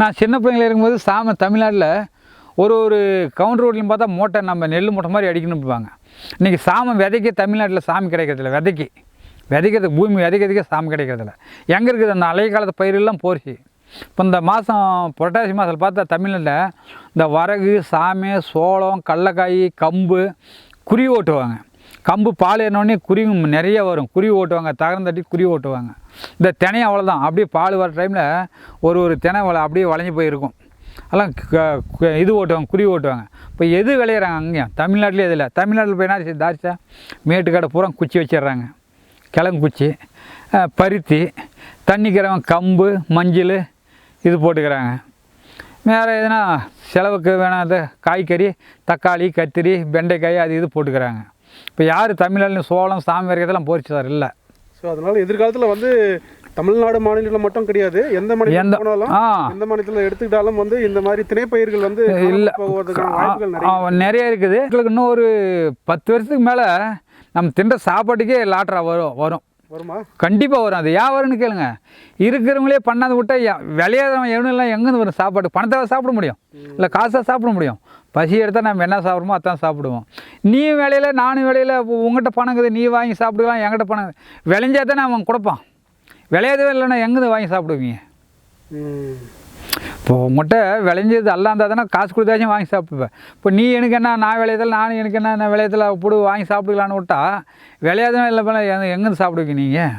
நான் சின்ன பிள்ளைங்கள இருக்கும்போது சாம தமிழ்நாட்டில் ஒரு ஒரு கவுண்டர் ரோட்லையும் பார்த்தா மூட்டை நம்ம நெல் மூட்டை மாதிரி அடிக்கணும் போவாங்க இன்றைக்கி சாமம் விதைக்க தமிழ்நாட்டில் சாமி கிடைக்கிறதில்ல விதைக்கு. விதைக்கிறதுக்கு பூமி விதைக்கிறதுக்கே சாமி கிடைக்கிறதில்ல. எங்கே இருக்குது? அந்த அலைய காலத்து பயிரெல்லாம் போச்சு. இப்போ இந்த மாதம் புரட்டாசி மாதத்தில் பார்த்தா தமிழ்நாட்டில் இந்த வரகு சாமி சோளம் கடலக்காய் கம்பு குருவி ஓட்டுவாங்க. கம்பு பால் ஏறினோடனே குருவி நிறைய வரும். குருவி ஓட்டுவாங்க தகரம் தட்டி குருவி ஓட்டுவாங்க. இந்த தினை அவ்வளோதான் அப்படியே பால் வர டைமில் ஒரு ஒரு தினை வள அப்படியே வளைஞ்சு போயிருக்கும். அதெல்லாம் க- இது ஓட்டுவாங்க குருவி ஓட்டுவாங்க. இப்போ எது விளையிறாங்க அங்கேயும்? தமிழ்நாட்டிலே இதில் தமிழ்நாட்டில் போய் என்ன தாரிசா மேட்டுக்கடை பூரா குச்சி வச்சிடுறாங்க. கிழங்கு குச்சி பருத்தி தண்ணிக்கிறவன் கம்பு மஞ்சள் இது போட்டுக்கிறாங்க. வேறு எதுனா செலவுக்கு வேணாத காய்கறி தக்காளி கத்திரி வெண்டைக்காய் அது இது போட்டுக்கிறாங்க. இப்போ யார் தமிழ்நாட்டில் சோளம் சாமி வரைக்கிறதெல்லாம் போச்சு சார் இல்லை. ஸோ அதனால எதிர்காலத்தில் வந்து தமிழ்நாடு மாநிலம் மட்டும் கிடையாது. எந்த மாநிலம் எந்த- போனாலும் ஆ. எந்த மாநிலத்தில் எடுத்துக்கிட்டாலும் வந்து இந்த மாதிரி திணைப்பயிர்கள் வந்து இல்லை வாய்ப்புகள் நிறைய நிறைய இருக்குது. எங்களுக்கு இன்னும் ஒரு பத்து வருஷத்துக்கு மேலே நம்ம தின்ற சாப்பாட்டுக்கே லாட்ரா வரும் வரும். வருமா? கண்டிப்பாக வரும். அது ஏன் வரும்னு கேளுங்க. இருக்கிறவங்களே பண்ணாத விட்டா யா- விளையாதவன் எவனும் எங்கேருந்து வரும் சாப்பாடு? பணத்தை சாப்பிட முடியும். இல்லை காசாக சாப்பிட முடியும். பசி எடுத்தால் நம்ம என்ன சாப்பிடுமோ அதான் சாப்பிடுவோம். நீ வேலையில் நானும் வேலையில் உங்கள்கிட்ட பணம் இருக்குது நீ வாங்கி சாப்பிடுக்கலாம் என்கிட்ட பணம் விளைஞ்சா தானே அவன் கொடுப்பான். விளையாதவே இல்லைன்னா எங்கேருந்து வாங்கி சாப்பிடுவீங்க? ம். இப்போ உங்கள்கிட்ட விளைஞ்சது எல்லாம் இருந்தால் தானே காசு கொடுத்தாச்சும் வாங்கி சாப்பிடுவேன். இப்போ நீ எனக்கு என்ன நான் விளையதில் நானும் எனக்கு என்ன நான் விளையத்தில் போடு வாங்கி சாப்பிடுக்கலான்னு விட்டா விளையாதவன் இல்லை எங்க- எங்கேருந்து சாப்பிடுவீங்க நீங்கள்.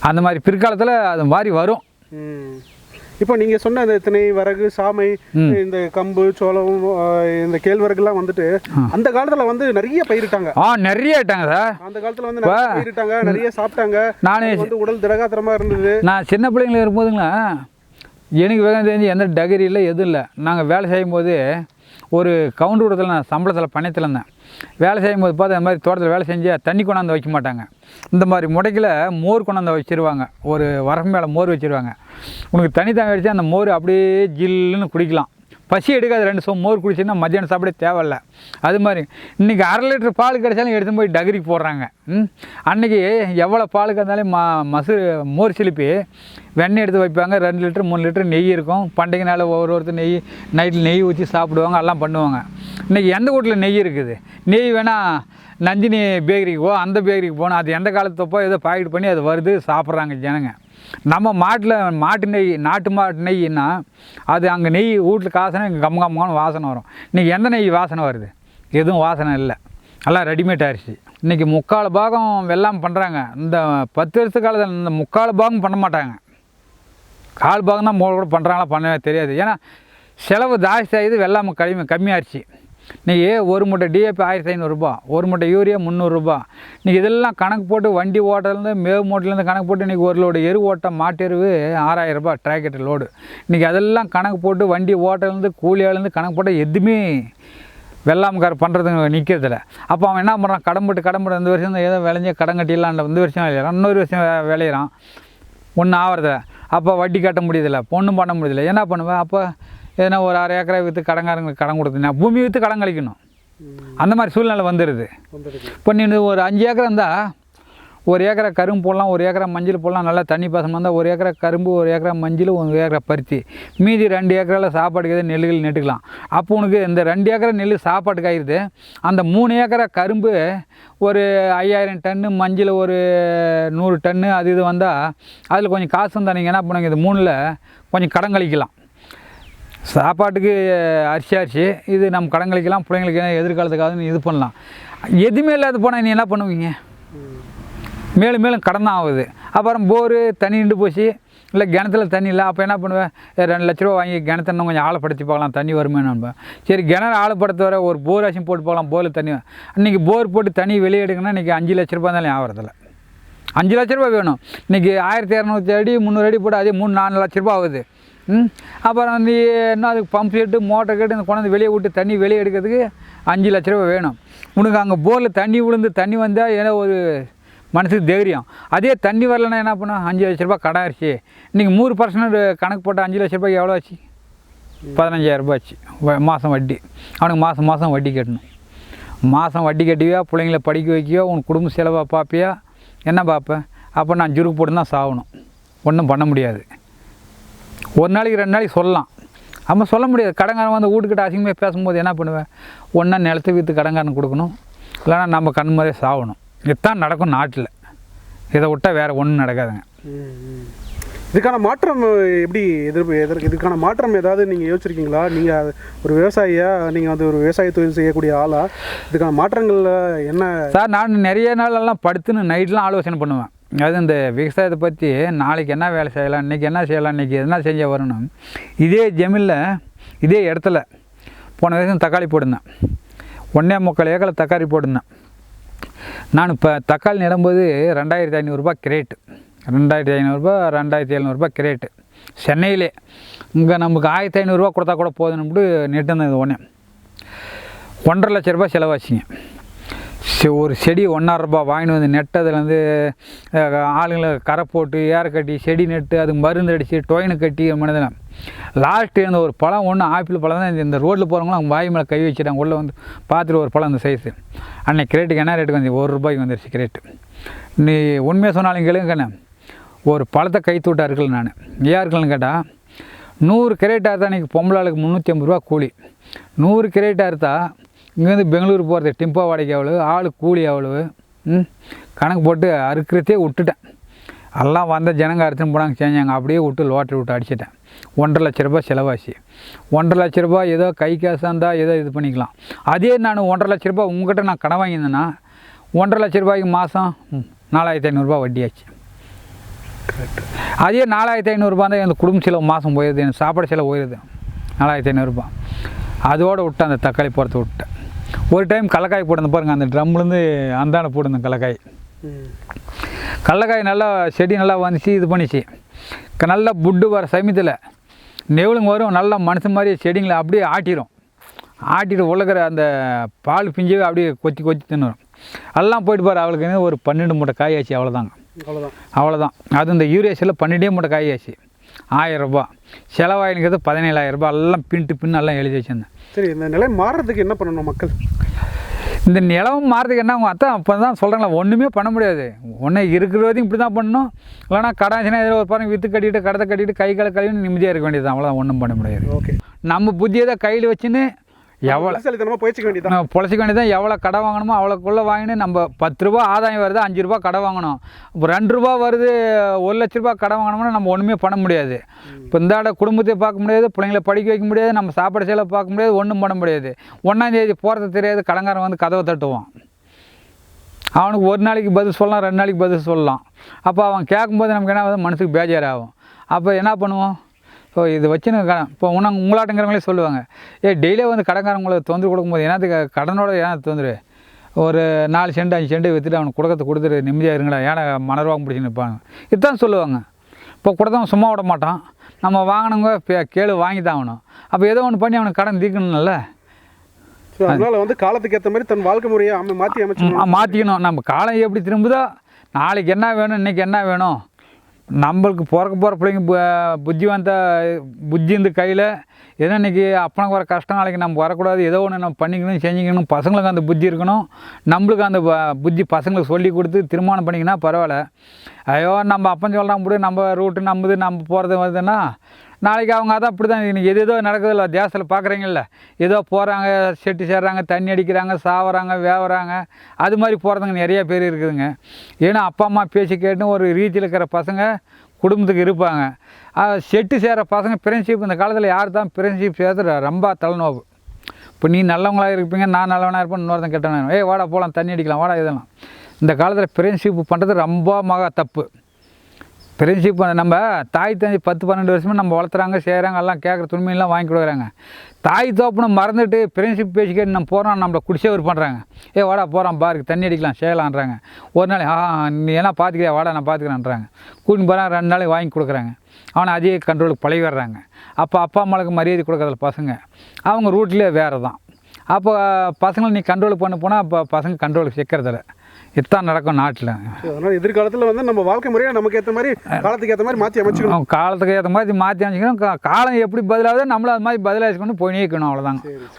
அந்த மாதிரி பிற்காலத்தில் அது மாதிரி வரும். இப்போ நீங்க சொன்ன இந்த திணை வரகு சாமை இந்த கம்பு சோளம் இந்த கேழ்வரகுலாம் வந்துட்டு அந்த காலத்துல வந்து நிறைய பயிரிட்டாங்க. ஆ நிறைய ஆயிட்டாங்க சார். அந்த காலத்துல வந்து நிறைய பயிரிட்டாங்க நிறைய சாப்பிட்டாங்க. நானே வந்து உடல் திடகாத்திரமா இருந்தது. நான் சின்ன பிள்ளைங்கள இருக்கும்போதுங்களா எனக்கு வேகம் தெரிஞ்சு எந்த டகரி இல்லை எதுவும் இல்லை. நாங்கள் வேலை செய்யும்போது ஒரு கவுண்டர் கூடத்தில் நான் சம்பளத்தில் பணத்தில் இருந்தேன். வேலை செய்யும்போது பார்த்து அந்த மாதிரி தோட்டத்தில் வேலை செஞ்சு தண்ணி கொண்டாந்து வைக்க மாட்டாங்க. இந்த மாதிரி முடைக்கில் மோர் கொண்டாந்து வச்சிருவாங்க. ஒரு வரப்பு மேலே மோர் வச்சிருவாங்க. உனக்கு தனி தாங்க வச்சு அந்த மோர் அப்படியே ஜில்லுன்னு குடிக்கலாம். பசி எடுக்காது ரெண்டு சோம் மோர் குடிச்சுன்னா மத்தியானம் சாப்பிட தேவையில்ல. அது மாதிரி இன்றைக்கி அரை லிட்டர் பால் கிடைச்சாலும் எடுத்து போய் டகிரிக்கு போடுறாங்க. அன்றைக்கி எவ்வளோ பாலுக்கு இருந்தாலும் ம மசு மோர் சிலிப்பி வெண்ணெய் எடுத்து வைப்பாங்க. ரெண்டு லிட்டர் மூணு லிட்டர் நெய் இருக்கும். பண்டிகை நாள் ஒவ்வொரு ஒருத்தர் நெய் நைட்டில் நெய் ஊற்றி சாப்பிடுவாங்க. எல்லாம் பண்ணுவாங்க. இன்றைக்கி எந்த வீட்டில் நெய் இருக்குது? நெய் வேணால் நந்தினி பேக்கரிக்கு போ அந்த பேக்கரிக்கு போகணும். அது எந்த காலத்தப்போ ஏதோ பாக்கெட் பண்ணி அது வருது சாப்பிட்றாங்க ஜனங்க. நம்ம மாட்டில் மாட்டு நெய் நாட்டு மாட்டு நெய்னா அது அங்கே நெய் வீட்டில் காசனை இங்கே கம் கம்மான்னு வாசனை வரும். இன்றைக்கி எந்த நெய் வாசனை வருது? எதுவும் வாசனை இல்லை. எல்லாம் ரெடிமேட் அரிசி இன்றைக்கி முக்கால் பாகம் வெள்ளாமை பண்ணுறாங்க இந்த பத்து வருஷ காலத்தில் இந்த முக்கால் பாகம் பண்ண மாட்டாங்க. கால் பாகம் தான் மூணு கூட பண்ணுறாங்களா பண்ணவே தெரியாது. ஏன்னா செலவு ஜாஸ்தி ஆகுது வெள்ளாமை கம்மி கம்மியாகிடுச்சு இன்றைக்கி ஒரு மூட்டை டிஏபி ஆயிரத்தி ஐநூறுரூபா ஒரு மூட்டை யூரியா முந்நூறுரூபா இன்றைக்கி இதெல்லாம் கணக்கு போட்டு வண்டி ஓட்டலேருந்து மேவு மூட்டிலேருந்து கணக்கு போட்டு இன்றைக்கி ஒரு லோடு எரு ஓட்ட மாட்டு எருவு ஆறாயிரம் டிராக்டர் லோடு இன்றைக்கி அதெல்லாம் கணக்கு போட்டு வண்டி ஓட்டலேருந்து கூலியாலேருந்து கணக்கு போட்டு எதுவுமே வெள்ளாமக்கார் பண்ணுறதுங்க நிற்கிறதில்ல அப்போ அவன் என்ன பண்ணுறான் கடம்பட்டு கடம்பட்டு இந்த வருஷம் ஏதோ விளைஞ்ச கடன் கட்டிடலாம் இந்த வருஷம் விளையிறான் இன்னொரு வருஷம் விளையிறான். ஒன்றும் ஆகிறதில்ல அப்போ வட்டி கட்ட முடியதில்ல பொண்ணும் பண்ண முடியல என்ன பண்ணுவேன் அப்போ எதனா ஒரு அரை ஏக்கரை விற்று கடன்காரங்களுக்கு கடன் கொடுத்தீங்கன்னா பூமி விற்று கடன் கழிக்கணும். அந்த மாதிரி சூழ்நிலை வந்துடுது இப்போ நீ ஒரு அஞ்சு ஏக்கர் இருந்தால் ஒரு ஏக்கரை கரும்பு போடலாம் ஒரு ஏக்கரை மஞ்சள் போடலாம் நல்லா தண்ணி பாசனம் இருந்தால் ஒரு ஏக்கரை கரும்பு ஒரு ஏக்கரை மஞ்சள் ஒரு ஏக்கரை பருத்தி. மீதி ரெண்டு ஏக்கரில் சாப்பாட்டுக்கு எதாவது நெல்லுகள் நெட்டுக்கலாம். அப்போ உனக்கு இந்த ரெண்டு ஏக்கரை நெல் சாப்பாட்டுக்கு ஆயிடுது. அந்த மூணு ஏக்கரை கரும்பு ஒரு ஐயாயிரம் டன்னு மஞ்சள் ஒரு நூறு டன்னு அது இது வந்தால் அதில் கொஞ்சம் காசு இருந்தால் நீங்கள் என்ன பண்ணுங்க இது மூணில் கொஞ்சம் கடன் கழிக்கலாம். சாப்பாட்டுக்கு அரிசி அரிசி இது நம்ம கடங்களுக்கெல்லாம் பிள்ளைங்களுக்கு எதிர்காலத்துக்காக இது பண்ணலாம். எதுவுமே இல்லாத போனால் நீ என்ன பண்ணுவீங்க? மேலும் மேலும் கடன் தான் ஆகுது. அப்புறம் போரு தண்ணி நின்று போச்சு. இல்லை கிணத்துல தண்ணி இல்லை. அப்போ என்ன பண்ணுவேன்? ரெண்டு லட்ச ரூபா வாங்கி கிணத்த இன்னும் கொஞ்சம் ஆழப்படுத்தி பார்க்கலாம். தண்ணி வருமே சரி கிணறு ஆழப்படுத்த வர ஒரு போர் ஆச்சும் போட்டு போகலாம் போரில் தண்ணி இன்றைக்கி போர் போட்டு தண்ணி வெளியே எடுக்கணும்னா இன்றைக்கி அஞ்சு லட்ச ரூபா இருந்தாலும் ஆகிறதில்ல அஞ்சு லட்ச ரூபா வேணும். இன்றைக்கி ஆயிரத்தி இரநூத்தி அடி முந்நூறு அடி போட்டு அதே மூணு நாலு லட்ச ரூபா ஆகுது. அப்புறம் நீ என்ன அதுக்கு பம்ப் செட்டு மோட்டர் கேட்டு இந்த கொண்டாந்து வெளியே விட்டு தண்ணி வெளியே எடுக்கிறதுக்கு அஞ்சு லட்ச ரூபா வேணும். உனக்கு அங்கே போரில் தண்ணி விழுந்து தண்ணி வந்தால் ஏதோ ஒரு மனசுக்கு தைரியம். அதே தண்ணி வரலன்னா என்ன பண்ணும் அஞ்சு லட்ச ரூபா கடை ஆச்சு இன்றைக்கி மூணு பர்சன்ட் கணக்கு போட்டால் அஞ்சு லட்ச ரூபாய்க்கு எவ்வளோ ஆச்சு? பதினஞ்சாயிரம் ரூபாய் ஆச்சு. வ- மாதம் வட்டி. அவனுக்கு மாதம் மாதம் வட்டி கட்டணும். மாதம் வட்டி கட்டிவியா? பிள்ளைங்கள படிக்க வைக்கியோ உன் குடும்ப செலவாக பார்ப்பியா என்ன பார்ப்பேன் அப்போ நான் ஜுருக்கு போட்டு தான் சாகணும். ஒன்றும் பண்ண முடியாது. ஒரு நாளைக்கு ரெண்டு நாளைக்கு சொல்லலாம். நம்ம சொல்ல முடியாது. கடங்காரன் வந்து வீட்டுக்கிட்ட அசிங்கமாக பேசும்போது என்ன பண்ணுவேன்? ஒன்றா நிலத்தை விற்று கடங்காரன் கொடுக்கணும். இல்லைன்னா நம்ம கண் முறையே சாகணும் இதுதான் நடக்கும் நாட்டில். இதை விட்டால் வேறு ஒன்றும் நடக்காதுங்க. இதுக்கான மாற்றம் எப்படி எதிர்ப்பு எதற்கு இதுக்கான மாற்றம் ஏதாவது நீங்கள் யோசிச்சிருக்கீங்களா? நீங்கள் ஒரு விவசாயியா நீங்கள் வந்து ஒரு விவசாய தொழில் செய்யக்கூடிய ஆளா? இதுக்கான மாற்றங்கள்ல என்ன? சார் நான் நிறைய நாளெல்லாம் படுத்துன்னு நைட்லாம் ஆலோசனை பண்ணுவேன். அது இந்த விவசாயத்தை பற்றி நாளைக்கு என்ன வேலை செய்யலாம் இன்றைக்கி என்ன செய்யலாம் இன்றைக்கி என்ன செஞ்சால் வரணும்? இதே ஜமீனில் இதே இடத்துல போன வருஷம் தக்காளி போட்டிருந்தேன். ஒன்றே முக்கால் ஏக்கரில் தக்காளி போட்டிருந்தேன். நான் இப்போ தக்காளி நடும்போது ரெண்டாயிரத்தி ஐநூறுரூபா கிரேட்டு ரெண்டாயிரத்தி ஐநூறுரூபா ரெண்டாயிரத்தி எழுநூறுபா கிரேட்டு சென்னையிலே இங்கே நமக்கு ஆயிரத்தி ஐநூறுரூவா கொடுத்தா கூட போதும்னு நெட்டு இது ஒன்று ஒன்றரை லட்ச ரூபாய் செலவாச்சுங்க. ஒரு செடி ஒன்றரை ரூபாய் வாங்கிட்டு வந்து நெட்டதுலேருந்து ஆளுங்களை கரை போட்டு ஏற கட்டி செடி நெட்டு அதுக்கு மருந்து அடித்து டொயினு கட்டி மனிதன. லாஸ்ட்டு இருந்த ஒரு பழம் ஒன்று ஆப்பிள் பழம் தான். இந்த ரோட்டில் போகிறவங்களும் அவங்க வாய் மேலே கை வச்சுட்டாங்க. உள்ளே வந்து பார்த்துட்டு ஒரு பழம் இந்த சைஸு அன்னைக்கு கிரேட்டுக்கு என்ன ரேட்டுக்கு வந்து ஒரு ரூபாய்க்கு வந்துருச்சு கிரேட்டு நீ உண்மையாக சொன்னாலும் கேளுங்கண்ணே ஒரு பழத்தை கை தூட்டா இருக்கல நான். ஏன் இருக்கலன்னு கேட்டால் நூறு கிரேட்டாக இருந்தால் அன்றைக்கி பொம்பளை ஆளுக்கு முந்நூற்றி ஐம்பது ரூபா கூலி. நூறு கிரேட்டாக இருந்தால் இங்கேருந்து பெங்களூர் போகிறது டிம்போ வாடகை எவ்வளவு ஆள் கூலி எவ்வளவு கணக்கு போட்டு அறுக்கிறதே விட்டுட்டேன். எல்லாம் வந்த ஜனங்க அறுத்துன்னு போனாங்க செஞ்சாங்க அப்படியே விட்டு லோட்டரி விட்டு அடிச்சிட்டேன். ஒன்றரை லட்ச ரூபாய் செலவாச்சு. ஒன்றரை லட்ச ரூபாய் ஏதோ கை காசாக இருந்தால் ஏதோ இது பண்ணிக்கலாம். அதே நான் ஒன்றரை லட்ச ரூபாய் உங்ககிட்ட நான் கடன் வாங்கியிருந்தேன்னா ஒன்றரை லட்ச ரூபாய்க்கு மாதம் நாலாயிரத்தி ஐநூறுரூபா வட்டியாச்சு. அதே நாலாயிரத்தி ஐநூறுரூபா தான் எனக்கு குடும்ப செலவு மாதம் போயிடுது எனக்கு சாப்பாடு செலவு போயிடுது நாலாயிரத்தி ஐநூறுரூபா அதோடு விட்டேன் அந்த தக்காளி போகிறத விட்டேன் ஒரு டைம் கடலக்காய் போட்டிருந்தேன் பாருங்கள் அந்த ட்ரம்லேருந்து அந்தாண்ட போட்டிருந்தேன் கடலக்காய் கடலக்காய் நல்லா செடி நல்லா வந்துச்சு இது பண்ணிச்சு. நல்லா புட்டு வர சமயத்தில் நெவுளுங்க வரும் நல்லா மனுஷன் மாதிரி செடிங்களை அப்படியே ஆட்டிடும் ஆட்டிட்டு உலகிற அந்த பால் பிஞ்சு அப்படியே கொத்தி கொத்தி தின்னுரும். எல்லாம் போயிட்டு பாரு அவளுக்கு ஒரு பன்னெண்டு மூட்டை காய் ஆச்சு அவ்வளோதாங்க அவ்வளோதான் அவ்வளோதான் அது இந்த யூரியாஸில் பன்னெண்டே மூட்டை காய் ஆச்சு. ஆயிரரூபா செலவாயினுங்கிறது பதினேழாயிரரூபா எல்லாம் பின்ட்டு பின்னு எல்லாம் எழுதி வச்சுருந்தேன். சரி இந்த நிலை மாறுறதுக்கு என்ன பண்ணணும் மக்கள்? இந்த நிலவும் மாறதுக்கு என்ன அவங்க அத்தான் அப்போ தான் சொல்கிறாங்களா ஒன்றுமே பண்ண முடியாது. ஒன்று இருக்கிற வரைக்கும் இப்படி தான் பண்ணணும். இல்லைனா கடாச்சுனா ஏதோ ஒரு பாருங்க விற்று கட்டிட்டு கடத்தை கட்டிட்டு கை காலை கழுவி நிம்மதியாக இருக்க வேண்டியது அவ்வளோதான் ஒன்றும் பண்ண முடியாது. ஓகே. நம்ம புத்தியை தான் கையில் வச்சுன்னு எவ்வளோ புத்திசாலித்தனமா போயிச்சுக்க வேண்டியதான் பொழைச்சிக்க வேண்டியதான் எவ்வளோ கடை வாங்கணுமோ அவ்வளோக்குள்ளே வாங்கினு நம்ம பத்து ரூபா ஆதாயம் வருது அஞ்சு ரூபா கடை வாங்கணும். இப்போ ரெண்டு ரூபா வருது ஒரு லட்ச ரூபா கடை வாங்கினோம்னா நம்ம ஒன்றுமே பண்ண முடியாது. இப்போ இந்த குடும்பத்தை பார்க்க முடியாது பிள்ளைங்கள படிக்க வைக்க முடியாது நம்ம சாப்பாடு செலவு பார்க்க முடியாது ஒன்றும் பண்ண முடியாது. ஒன்றாந்தேதி போகிறது தெரியாது கடங்காரன் வந்து கதவை தட்டுவான். அவனுக்கு ஒரு நாளைக்கு பதில் சொல்லலாம் ரெண்டு நாளைக்கு பதில் சொல்லலாம். அப்போ அவன் கேட்கும்போது நமக்கு என்ன ஆகுது? மனசுக்கு பேஜாராகும். அப்போ என்ன பண்ணுவோம்? ஸோ இது வச்சுன்னு க இப்போ உன உங்களாட்டங்கிறவங்களே சொல்லுவாங்க. ஏ டெய்லியே வந்து கடங்காரங்களை தொந்தரவு கொடுக்கும்போது என்னத்துக்கு கடனோட ஏன் தொந்தரு? ஒரு நாலு சென்ட் அஞ்சு சென்ட் விற்றுட்டு அவனுக்கு கொடுக்கறது கொடுத்துட்டு நிம்மதியாக இருங்கடா ஏன்னா மணர்வாங்க பிடிச்சி நிற்பாங்க இதுதான் சொல்லுவாங்க. இப்போ கொடுத்தவன் சும்மா விட மாட்டான். நம்ம வாங்கினவங்க கேளு வாங்கி தான் ஆகணும். அப்போ ஏதோ ஒன்று பண்ணி அவனுக்கு கடன் தீர்க்கணும்ல? ஸோ அதனால வந்து காலத்துக்கு ஏற்ற மாதிரி தன் வாழ்க்கை முறையை மாற்றி அமைச்சுக்கணும். மாற்றிக்கணும் நம்ம காலம் எப்படி திரும்புதோ நாளைக்கு என்ன வேணும் இன்றைக்கி என்ன வேணும் நம்மளுக்கு பிறக்க போகிற பிள்ளைங்க புத்தி புத்திவந்த புத்தி இந்த கையில் ஏதோ இன்றைக்கி அப்பனுக்கு வர கஷ்டம் நாளைக்கு நம்ம வரக்கூடாது ஏதோ ஒன்று நம்ம பண்ணிக்கணும் செஞ்சுக்கணும் பசங்களுக்கு அந்த புத்தி இருக்கணும் நம்மளுக்கு அந்த ப- புத்தி பசங்களுக்கு சொல்லி கொடுத்து திருமணம் பண்ணிங்கன்னா பரவாயில்ல. ஐயோ நம்ம அப்பன் சொல்கிறான் முடியும் நம்ம ரூட்டு நம்புது நம்ம போகிறது வருதுன்னா நாளைக்கு அவங்க அதான் அப்படி தான் இன்றைக்கி எது ஏதோ நடக்குதுல்ல தேசத்தில் பார்க்குறீங்கள ஏதோ போகிறாங்க செட்டு சேர்றாங்க தண்ணி அடிக்கிறாங்க சாவறாங்க வேவறாங்க அது மாதிரி போகிறதுங்க நிறைய பேர் இருக்குதுங்க. ஏன்னா அப்பா அம்மா பேச்சு கேட்டு ஒரு ரீதியில் இருக்கிற பசங்க குடும்பத்துக்கு இருப்பாங்க. செட்டு சேர்கிற பசங்க ஃப்ரெண்ட்ஷிப் இந்த காலத்தில் யார் தான் ஃப்ரெண்ட்ஷிப் சேர்த்து ரொம்ப தலைநோவு. இப்போ நீ நல்லவங்களாக இருப்பீங்க நான் நல்லவனாக இருப்பேன் இன்னொருத்தன் கெட்டவனா ஏய் வாடா போகலாம் தண்ணி அடிக்கலாம் வாடா இதெல்லாம். இந்த காலத்தில் ஃப்ரெண்ட்ஷிப் பண்ணுறது ரொம்ப மக தப்பு. ஃப்ரெண்ட்ஷிப் நம்ம தாய் தந்தை பத்து பன்னெண்டு வருஷமாக நம்ம வளர்த்துறாங்க செய்கிறாங்க எல்லாம் கேட்குற துணிமையெல்லாம் வாங்கி கொடுக்குறாங்க. தாய் தோப்புனை மறந்துட்டு ஃப்ரெண்ட்ஷிப் பேசிக்கிட்டு நம்ம போகிறோம் நம்மளை குடிசேவர் பண்ணுறாங்க ஏ வாடா போகிறோம் பாருக்கு தண்ணி அடிக்கலாம் செய்யலான்றாங்க ஒரு நாள் ஆ நீ என்ன பார்த்துக்கிறியா? வாடா நான் பார்த்துக்கிறேன்றாங்க. கூட்டின்னு போகிறாங்க ரெண்டு நாளைக்கு வாங்கி கொடுக்குறாங்க. அவனை அதே கண்ட்ரோலுக்கு பழகி வர்றாங்க அப்போ அப்பா அம்மாவுக்கு மரியாதை கொடுக்கறதில்ல பசங்க. அவங்க ரூட்லேயே வேறு தான் அப்போ பசங்களை நீ கண்ட்ரோல் பண்ண போனால் அப்போ பசங்க கண்ட்ரோலுக்கு சிக்கிறதில்ல இதுதான் நடக்கும் நாட்டில். அதனால எதிர்காலத்தில் வந்து நம்ம வாழ்க்கை முறையை நமக்கு ஏற்ற மாதிரி காலத்துக்கு ஏற்ற மாதிரி மாற்றி அமைச்சுக்கணும். காலத்துக்கு ஏற்ற மாதிரி மாற்றி அமைச்சிக்கணும். காலம் எப்படி பதிலாகுதோ நம்மளும் அது மாதிரி பதிலாகிக்கணும் போயினே இருக்கணும் அவ்வளோதாங்க